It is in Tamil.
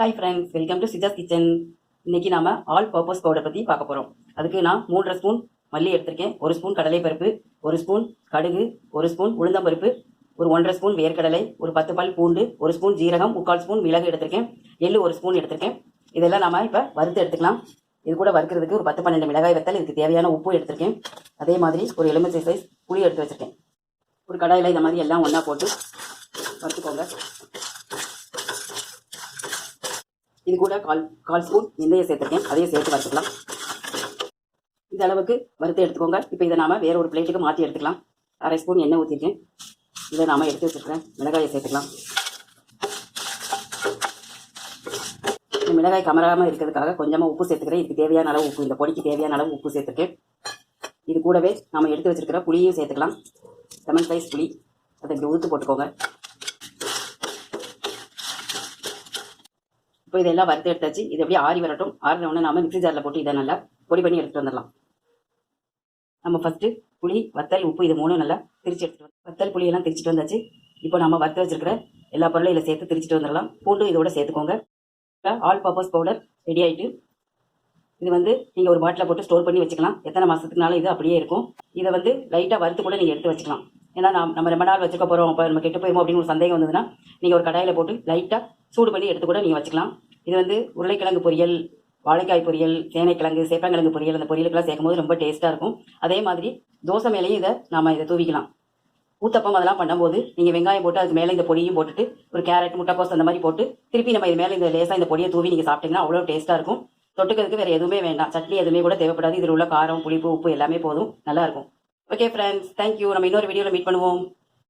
Hi friends welcome to Sija's kitchen இன்னைக்கு நாம ஆல் பர்பஸ் பவுடர் பற்றி பார்க்க போகிறோம் அதுக்கு நான் மூன்றரை ஸ்பூன் மல்லி எடுத்திருக்கேன் ஒரு ஸ்பூன் கடலைப்பருப்பு ஒரு ஸ்பூன் கடுகு ஒரு ஸ்பூன் உளுந்தம்பருப்பு ஒரு ஒன்றரை ஸ்பூன் வேர்க்கடலை ஒரு பத்து பால் பூண்டு ஒரு ஸ்பூன் ஜீரகம் முக்கால் ஸ்பூன் மிளகு எடுத்திருக்கேன் எள்ளு ஒரு ஸ்பூன் எடுத்திருக்கேன். இதெல்லாம் நாம இப்போ வறுத்து எடுத்துக்கலாம். இது கூட வறுக்கிறதுக்கு ஒரு பத்து பன்னெண்டு மிளகாய் வத்தல் இதுக்கு தேவையான உப்பு எடுத்திருக்கேன். அதே மாதிரி ஒரு எலுமிச்சை சைஸ் புளி எடுத்து வச்சிருக்கேன். ஒரு கடாயில் இந்த மாதிரி எல்லாம் ஒன்றா போட்டு வறுத்துக்கோங்க. இது கூட கால் கால் ஸ்பூன் வெந்தயம் சேர்த்துருக்கேன். அதையும் சேர்த்து வறுத்துக்கலாம். இந்த அளவுக்கு வறுத்து எடுத்துக்கோங்க. இப்போ இதை நாம் வேற ஒரு பிளேட்டுக்கு மாற்றி எடுத்துக்கலாம். அரை ஸ்பூன் எண்ணெய் ஊற்றிருக்கேன் இதை நாம் எடுத்து வச்சுருக்கேன் மிளகாயை சேர்த்துக்கலாம். இந்த மிளகாய் கமராமல் இருக்கிறதுக்காக கொஞ்சமாக உப்பு சேர்த்துக்கிறேன். இதுக்கு தேவையான அளவு உப்பு இந்த பொடிக்கு தேவையான அளவு உப்பு சேர்த்துருக்கேன். இது கூடவே நாம் எடுத்து வச்சிருக்கிற புளியும் சேர்த்துக்கலாம். லெமன் சைஸ் புளி. அதை இப்படி உதுத்து போட்டுக்கோங்க. இப்போ இதெல்லாம் வறுத்து எடுத்தாச்சு இது அப்படியே ஆறி வரட்டும். ஆறின உடனே நாம மிக்ஸி ஜாரில் போட்டு இதை நல்லா பொடி பண்ணி எடுத்துட்டு வந்துடலாம். நம்ம ஃபர்ஸ்ட் புளி வத்தல் உப்பு இது மூணும் நல்லா திரிச்சு எடுத்துட்டு வந்து வத்தல் புளியெல்லாம் திரிச்சிட்டு வந்தாச்சு. இப்போ நம்ம வறுத்து வச்சிருக்கிற எல்லா பொருளும் இதில் சேர்த்து திரிச்சிட்டு வந்துடலாம். பூண்டு இதோட சேர்த்துக்கோங்க. ஆல் பர்பஸ் பவுடர் ரெடி ஆயிட்டு இது வந்து நீங்கள் ஒரு பாட்டில் போட்டு ஸ்டோர் பண்ணி வச்சுக்கலாம். எத்தனை மாதத்துக்குனாலும் இது அப்படியே இருக்கும். இதை வந்து லைட்டாக வறுத்து கூட நீங்கள் எடுத்து வச்சுக்கலாம். ஏன்னா நாம் நம்ம ரொம்ப நாள் வச்சுக்க போகிறோம் அப்போ நம்ம கெட்டு போயிருமோ அப்படின்னு ஒரு சந்தேகம் வந்ததுன்னா நீங்கள் ஒரு கடாயில் போட்டு லைட்டாக சூடு பண்ணி எடுத்து கூட நீங்கள் வச்சுக்கலாம். இது வந்து உருளைக்கிழங்கு பொரியல் வாழைக்காய் பொரியல் சேனைக்கிழங்கு சேப்பங்கிழங்கு பொரியல் அந்த பொரியலுக்கெல்லாம் சேர்க்கும் போது ரொம்ப டேஸ்ட்டாக இருக்கும். அதே மாதிரி தோசை மேலேயும் இதை நாம் இதை தூவிக்கலாம். ஊத்தப்பம் அதெல்லாம் பண்ணும்போது நீங்கள் வெங்காயம் போட்டு அதுக்கு மேலே இந்த பொடியும் போட்டுட்டு ஒரு கேரட் முட்டைக்கோஸ் அந்த மாதிரி போட்டு திருப்பி நம்ம இது மேலே இந்த லேசாக இந்த பொடியை தூவி நீங்கள் சாப்பிட்டீங்கன்னா அவ்வளோ டேஸ்ட்டாக இருக்கும். தொட்டுக்கிறதுக்கு வேறு எதுவுமே வேண்டாம். சட்னி எதுவுமே கூட தேவைப்படாது. இதில் உள்ள காரம் புளிப்பு உப்பு எல்லாமே போதும். நல்லாயிருக்கும் ஓகே ஃப்ரெண்ட்ஸ் தேங்க்யூ நம்ம இன்னொரு வீடியோவில் மீட் பண்ணுவோம்.